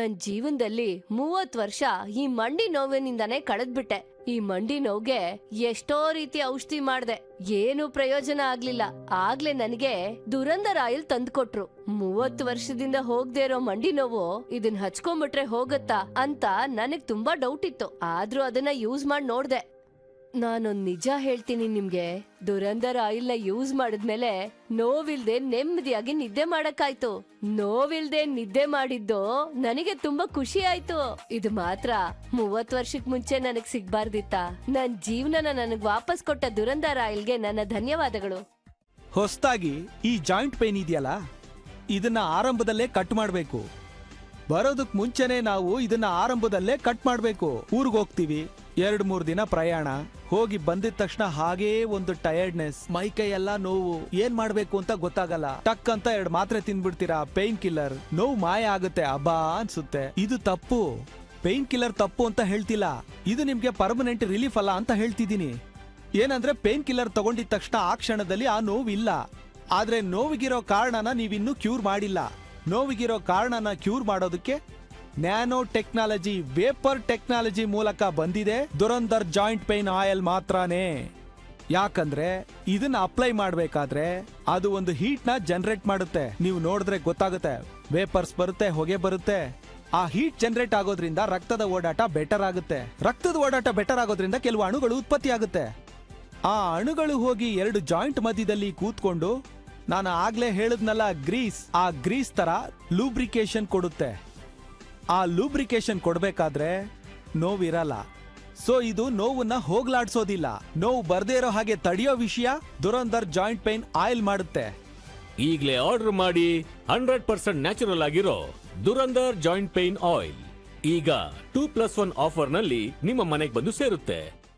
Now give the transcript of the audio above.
ನನ್ ಜೀವನದಲ್ಲಿ ಮೂವತ್ ವರ್ಷ ಈ ಮಂಡಿ ನೋವಿನಿಂದಾನೇ ಕಳೆದ್ಬಿಟ್ಟೆ. ಈ ಮಂಡಿ ನೋವ್ಗೆ ಎಷ್ಟೋ ರೀತಿ ಔಷಧಿ ಮಾಡ್ದೆ. ಏನು ಪ್ರಯೋಜನ ಆಗ್ಲಿಲ್ಲ. ಆಗ್ಲೇ ನನಗೆ ದುರಂದರಾಯಲ್ ತಂದ್ಕೊಟ್ರು. ಮೂವತ್ತು ವರ್ಷದಿಂದ ಹೋಗ್ದೇ ಇರೋ ಮಂಡಿ ನೋವು ಇದನ್ ಹಚ್ಕೊಂಡ್ಬಿಟ್ರೆ ಹೋಗತ್ತಾ ಅಂತ ನನಗ್ ತುಂಬಾ ಡೌಟ್ ಇತ್ತು. ಆದ್ರೂ ಅದನ್ನ ಯೂಸ್ ಮಾಡಿ ನೋಡ್ದೆ. ನಾನೊಂದ್ ನಿಜ ಹೇಳ್ತೀನಿ ನಿಮ್ಗೆ. ದುರಂಧರ್ ಆಯಿಲ್ನ ಯೂಸ್ ಮಾಡಿದ್ಮೇಲೆ ನೋವಿಲ್ದೆ ನೆಮ್ಮದಿಯಾಗಿ ನಿದ್ದೆ ಮಾಡಕ್ಕಾಯ್ತು. ನೋವಿಲ್ದೆ ನಿದ್ದೆ ಮಾಡಿದ್ದು ನನಗೆ ತುಂಬಾ ಖುಷಿ ಆಯ್ತು. ಇದು ಮಾತ್ರ ಮೂವತ್ ವರ್ಷಕ್ ಮುಂಚೆ ನನಗ್ ಸಿಗ್ಬಾರ್ದಿತ್ತ. ನನ್ ಜೀವನನ ನನಗ್ ವಾಪಸ್ ಕೊಟ್ಟ ದುರಂಧರ್ ಆಯಿಲ್ಗೆ ನನ್ನ ಧನ್ಯವಾದಗಳು. ಹೊಸ್ತಾಗಿ ಈ ಜಾಯಿಂಟ್ ಪೇನ್ ಇದೆಯಲ್ಲ? ಇದನ್ನ ಆರಂಭದಲ್ಲೇ ಕಟ್ ಮಾಡಬೇಕು. ಬರೋದಕ್ ಮುಂಚೆನೆ ನಾವು ಇದನ್ನ ಆರಂಭದಲ್ಲೇ ಕಟ್ ಮಾಡಬೇಕು. ಊರಿಗೆ ಹೋಗ್ತೀವಿ. ಎರಡ್ ಮೂರು ದಿನ ಪ್ರಯಾಣ, ಹೋಗಿ ಬಂದಿದ ತಕ್ಷಣ ಹಾಗೇ ಒಂದು ಟಯರ್ಡ್ನೆಸ್ ಮೈಕೈ ಎಲ್ಲ ನೋವು, ಏನ್ ಮಾಡ್ಬೇಕು ಅಂತ ಗೊತ್ತಾಗಲ್ಲ. ಟಕ್ ಅಂತ ಎರಡು ಮಾತ್ರೆ ತಿನ್ಬಿಡ್ತೀರಾ ಪೇನ್ ಕಿಲ್ಲರ್ ನೋವು ಮಾಯ ಆಗುತ್ತೆ, ಅಬ್ಬಾ ಅನ್ಸುತ್ತೆ. ಇದು ತಪ್ಪು. ಪೇನ್ ಕಿಲ್ಲರ್ ತಪ್ಪು ಅಂತ ಹೇಳ್ತಿಲ್ಲ. ಇದು ನಿಮ್ಗೆ ಪರ್ಮನೆಂಟ್ ರಿಲೀಫ್ ಅಲ್ಲ ಅಂತ ಹೇಳ್ತಿದ್ದೀನಿ. ಏನಂದ್ರೆ ಪೇನ್ ಕಿಲ್ಲರ್ ತಗೊಂಡಿದ ತಕ್ಷಣ ಆ ಕ್ಷಣದಲ್ಲಿ ಆ ನೋವಿಲ್ಲ ಆದ್ರೆ ನೋವಿಗಿರೋ ಕಾರಣನ ನೀವಿನ್ನೂ ಕ್ಯೂರ್ ಮಾಡಿಲ್ಲ. ನೋವಿಗಿರೋ ಕಾರಣನ ಕ್ಯೂರ್ ಮಾಡೋದಕ್ಕೆ ನ್ಯಾನೋ ಟೆಕ್ನಾಲಜಿ, ವೇಪರ್ ಟೆಕ್ನಾಲಜಿ ಮೂಲಕ ಬಂದಿದೆ. ದುರಂದರ್ ಜಾಯಿಂಟ್ ಪೈನ್ ಆಯಿಲ್ ಮಾತ್ರನೇ. ಯಾಕಂದ್ರೆ ಇದನ್ನ ಅಪ್ಲೈ ಮಾಡಬೇಕಾದ್ರೆ ಅದು ಒಂದು ಹೀಟ್ನ ಜನರೇಟ್ ಮಾಡುತ್ತೆ. ನೀವು ನೋಡಿದ್ರೆ ಗೊತ್ತಾಗುತ್ತೆ. ವೇಪರ್ಸ್ ಬರುತ್ತೆ, ಹೊಗೆ ಬರುತ್ತೆ. ಆ ಹೀಟ್ ಜನರೇಟ್ ಆಗೋದ್ರಿಂದ ರಕ್ತದ ಓಡಾಟ ಬೆಟರ್ ಆಗುತ್ತೆ. ರಕ್ತದ ಓಡಾಟ ಬೆಟರ್ ಆಗೋದ್ರಿಂದ ಕೆಲವು ಅಣುಗಳು ಉತ್ಪತ್ತಿ ಆಗುತ್ತೆ. ಆ ಅಣುಗಳು ಹೋಗಿ ಎರಡು ಜಾಯಿಂಟ್ ಮಧ್ಯದಲ್ಲಿ ಕೂತ್ಕೊಂಡು ನಾನು ಆಗ್ಲೇ ಹೇಳಿದ್ನಲ್ಲ, ಗ್ರೀಸ್. ಆ ಗ್ರೀಸ್ ತರ ಲೂಬ್ರಿಕೇಶನ್ ಕೊಡುತ್ತೆ. ಆ ಲೂಬ್ರಿಕೇಶನ್ ಕೊಡ್ಬೇಕಾದ್ರೆ ನೋವಿರಲ್ಲ. ಸೊ ಇದು ನೋವನ್ನ ಹೋಗ್ಲಾಡ್ಸೋದಿಲ್ಲ. ನೋವು ಬರ್ದೇ ಇರೋ ಹಾಗೆ ತಡೆಯೋ ವಿಷಯ ದುರಂದರ್ ಜಾಯಿಂಟ್ ಪೈನ್ ಆಯಿಲ್ ಮಾಡುತ್ತೆ. ಈಗಲೇ ಆರ್ಡರ್ ಮಾಡಿ ಹಂಡ್ರೆಡ್ ಪರ್ಸೆಂಟ್ ನ್ಯಾಚುರಲ್ ಆಗಿರೋ ದುರಂದರ್ ಜಾಯಿಂಟ್ ಪೈನ್ ಆಯಿಲ್ ಈಗ ಟೂ ಪ್ಲಸ್ ಒನ್ ಆಫರ್ನಲ್ಲಿ ನಿಮ್ಮ ಮನೆಗೆ ಬಂದು ಸೇರುತ್ತೆ.